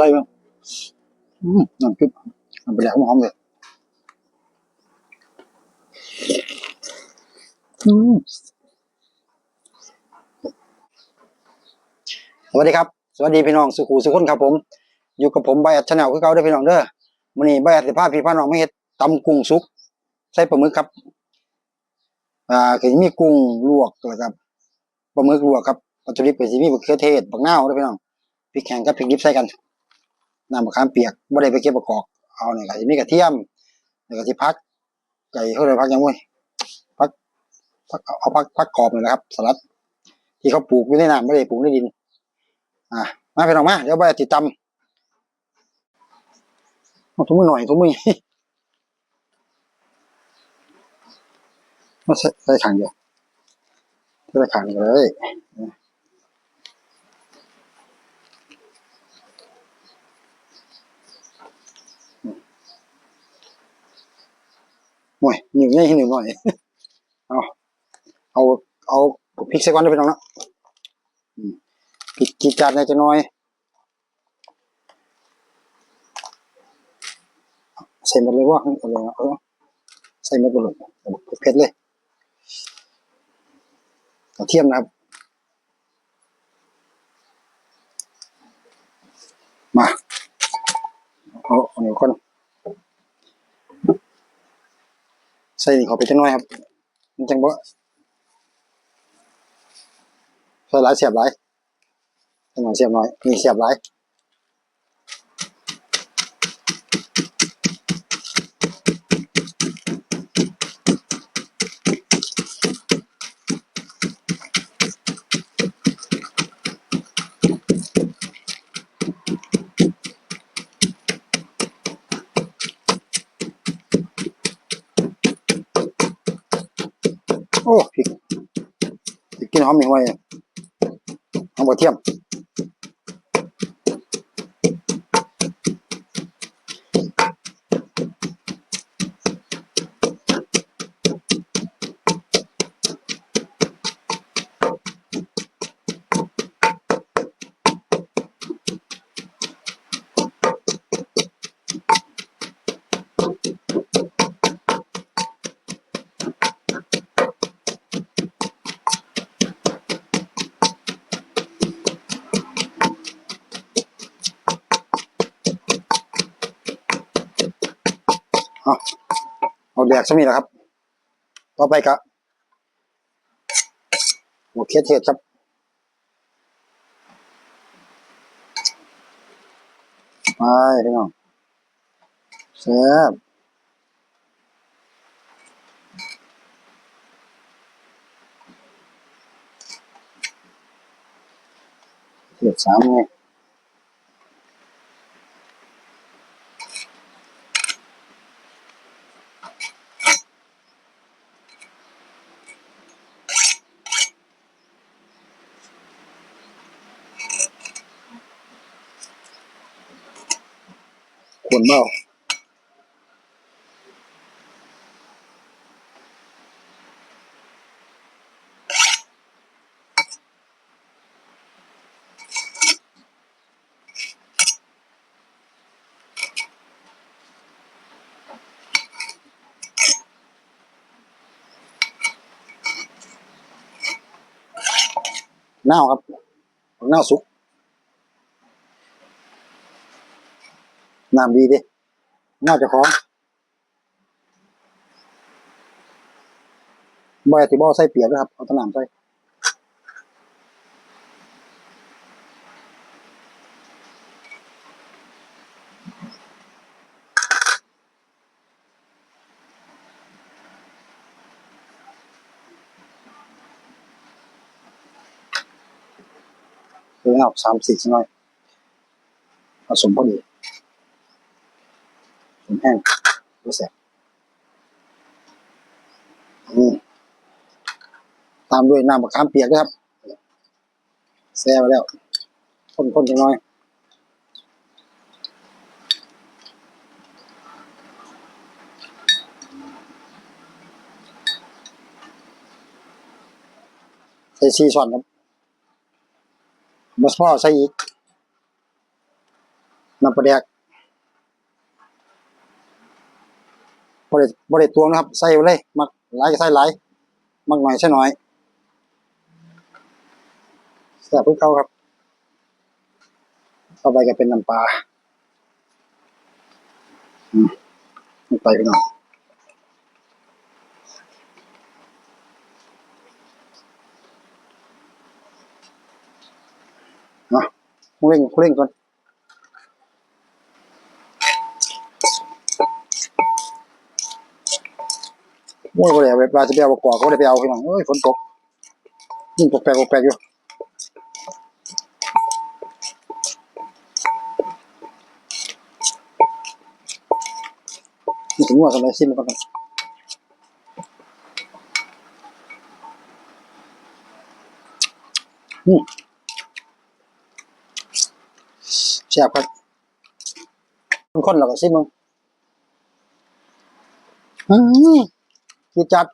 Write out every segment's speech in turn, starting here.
ใจมั้งน้ำพริกมันไปแหลกหอมเลยอืมสวัสดีครับ สวัสดีพี่น้องสุขูสุขคนครับผม อยู่กับผมใบอัดชาแนลคือเก่าเด้พี่น้องเด้อมื้อนี้ใบอัดสิพาพี่พาน้องไมาเฮ็ดตำกุ้งสุก ใส่ปลาหมึกครับ อ่าก็สิมีกุ้งลวกแล้วก็ปลาหมึกลวกครับวัตถุดิบก็สิมีมะเขือเทศบักนาวเด้อพี่น้องพริกแห้งกับพริกดิบใส่กัน น้ำมะขามเปียกบ่ได้ไปเก็บประกอบเอาเนี่ยก็สิมีกระเทียมแล้วก็สิพักไก่เขาเรียพักยังเว้ยพักพักเอาพักพักกรอบนี่แหละครับสลัด ที่เขาปลูกอยู่ในน้ำไม่ได้ปลูกในดิน อ่ามาพี่น้องมาเดี๋ยวใบติดตำเอาถุงมือหน่อยถุงมือมาใส่ใส่ขังเดียวใส่ขังเลย หน่อยหนึ่งง่ายหนึ่งหน่อยเอาเอาเอาพริกใส่ก่อนได้พี่น้องนะพริกจีจานในจะน้อย ใส่หมดเลยว่าอาเลยเอาใส่หมดเลยเผ็ดเลยกระเทียมนะครับ มาเอาเอาหนึ่งคนใส่นี่เขาไปจังน้อยครับ มันจังบ่ใส่หลายเสียบหลายจังหวะเสียบน้อยมีเสียบหลาย โอ้พริกพริกกิน หอมอีกไว้หอมกระเทียม เอาแดกซะนี่แหละครับ ต่อไปก็โอเคเทศครับไปพี่น้องแซ่บเทศสามไง ควรเมาเน่าครับเน่าสุก น้ำดีดิน่าจะของบอยติบ่ใส่เปียกด้วยครับ เอาตะน้ำใส่เออเอาสามสี่สักหน่อยผสมพอดี แห้งรู้สึกตามด้วยน้ำมะขามเปียกด้วยครับแซ่ไปแล้วพ่นๆจังน้อยใส่ซีส่วนครับมาสพอใส่อีกน้ำปลาแดก บริบริตวงนะครับ ใส่ไปเลย มักหลายก็ใส่หลาย มักหน่อยใส่หน่อยแซ่บพิ่งเข้าครับ ต่อไปก็เป็นน้ำปลาอืมลงไปพี่น้องเนาะเร่งเร่งก่อน โอ้ยก็เลยไปปลาจะไปเอากอกเขาเลยไปเอาพี่น้องเอ้ยฝนตกยิ่งตกแปลกตกแปลกอยู่นี่ถึงว่ากันเลยซิมกันอืมแซ่บครับคนๆแล้วก็ซิมมึงอืม ที่จัด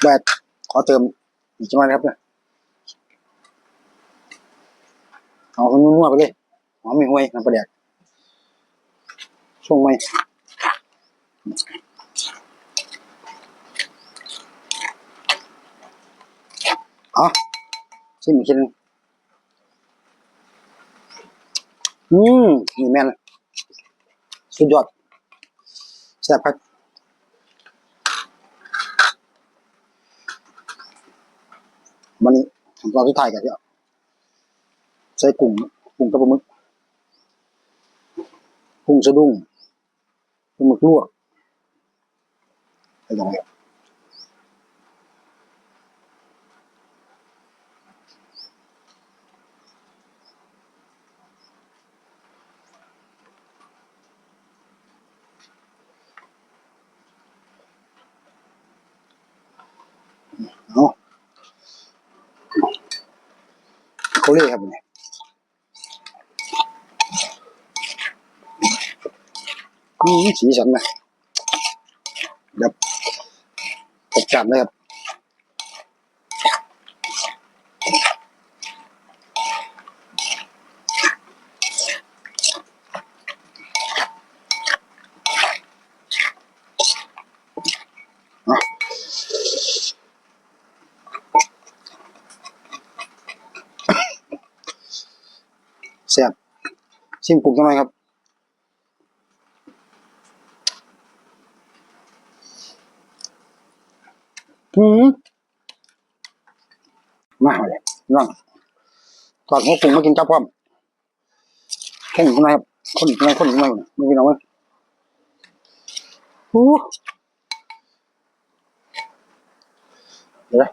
แบตขอเติมอีกจังหวะนะครับเนี่ยเอาคนนัวไปเลยหอมไม่ห่วยน้ำปลาแดกช่วงไม่เอาชิมอีกทีนึงอืมนี่แม่น สุดยอดแซ่บครับวันนี้ทำตอนสุดท้ายกันเดี๋ยใช้กุ้งกุ้งกระปลาหมึกกุ้งสะดุ้งปลาหมึกลวกอะไปยังไงเอา เขาเรียครับเนี่ยอืมสีสันนะแบบจัดจัดเลยครับ แซ่บชิมกุ้งจังหน่อยครับอืมมาเลยน้องถอดหัวกุ้งมากินกับพร้อมข้นข้างในครับข้นข้างในข้นข้างในไม่กินเอาไว้โอ้เดี๋ยวนะ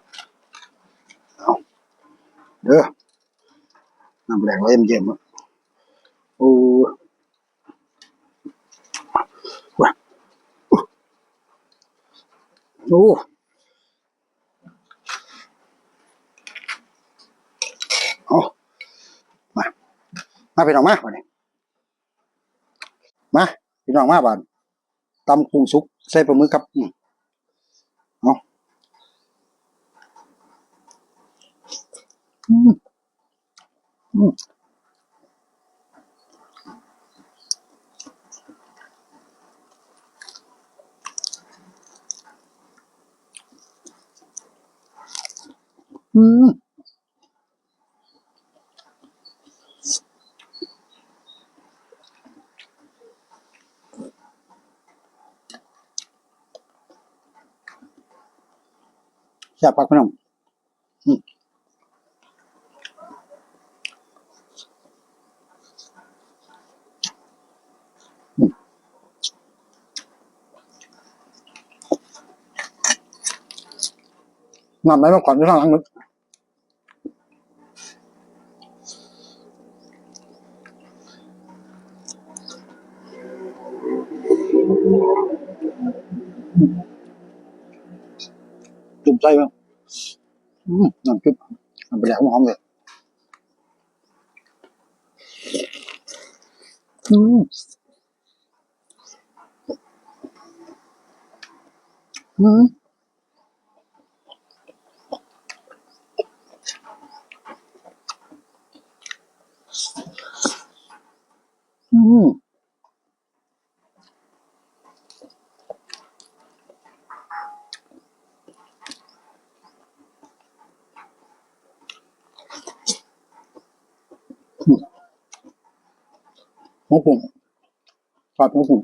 เอาเด้อน้ำแดงไว้เย็นๆมั้ง โอ้ว้า โอ้เอามา มาพี่น้องมาวันนี้มาพี่น้องมาบ้านตำกุ้งสุกใส่ปลาหมึกครับเอาอืมอืม อืมแซ่บปักพี่น้องอืมอืมน้ำไหลมาก่อนที่ข้างหลังมึก ใจบ้างน้ำจิ้มันเปแหลมหอมเลยอืมอืมอืม กุ้งทอดหมูกุ้ง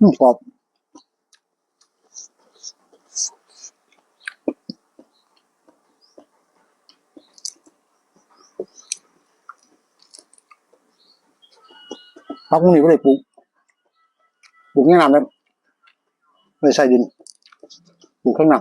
อืมกรอบพักพวกนี้ก็เลยปลูกปลูกแนะนำเลย ไม่ใช่ดินอยู่ข้างหน้า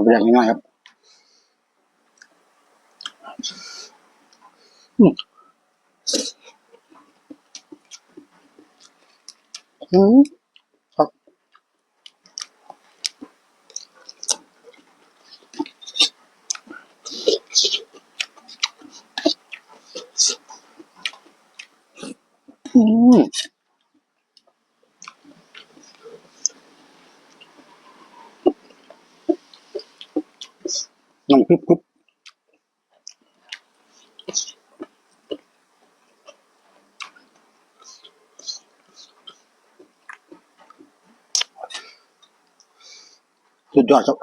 เอาไปอย่างง่ายๆครับอืมครับอืม น้ำพริกกรุบสุดยอดครับ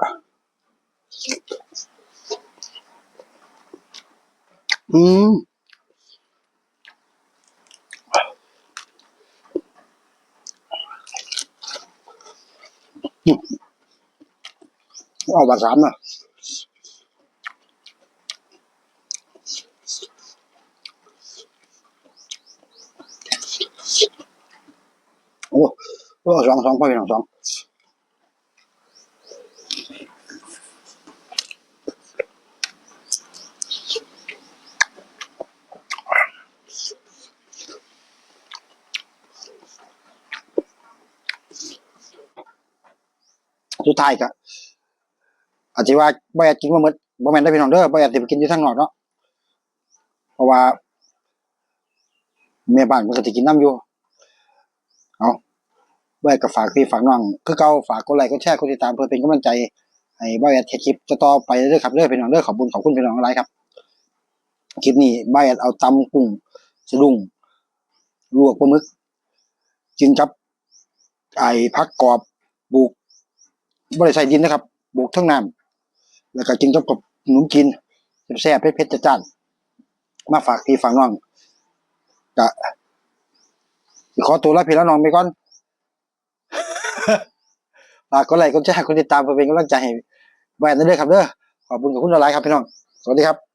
อืมเอาบาทสามนะโอ้โอ้ สองสองพ่อพี่น้องสองสุดท้ายก็อาจจะว่าบ่อยากกินมาหมดบ่แม่นได้พี่น้องเด้อบ่อยากสิไปกินอยู่ทางนอกเนาะเพราะว่าแม่บ้านมันก็สิกินน้ำอยู่ ไว้ก็ฝากพี่ฝากน้องคือเก่าฝากกดไลค์กดแชร์กดติดตามเพื่อเป็นกำลังใจให้บ้าแอดเฮ็ดคลิปจะต่อไปเรื่อยๆครับเด้อพี่น้องเด้อยขอบคุณขอบคุณพี่น้องหลายครับคลิปนี้บ้าแอดเอาตำกุ้งสะดุ้งลวกปลาหมึกกินกับไอ้ผักกรอบบุกบ่ได้ใส่ดินนะครับ บุกทั้งน้ำแล้วก็กินกับกับขนมจีนแซ่บๆเผ็ดๆจัดๆมาฝากพี่ฝากน้องก็ขอตัวลาพี่แล้วน้องไปก่อน ฝากกดไลค์กดแชร์กดติดตามเพื่อเป็นกำลังใจให้แบนด์นั่นด้วยครับเด้อขอบคุณกับคุณหลายครับพี่น้อง สวัสดีครับ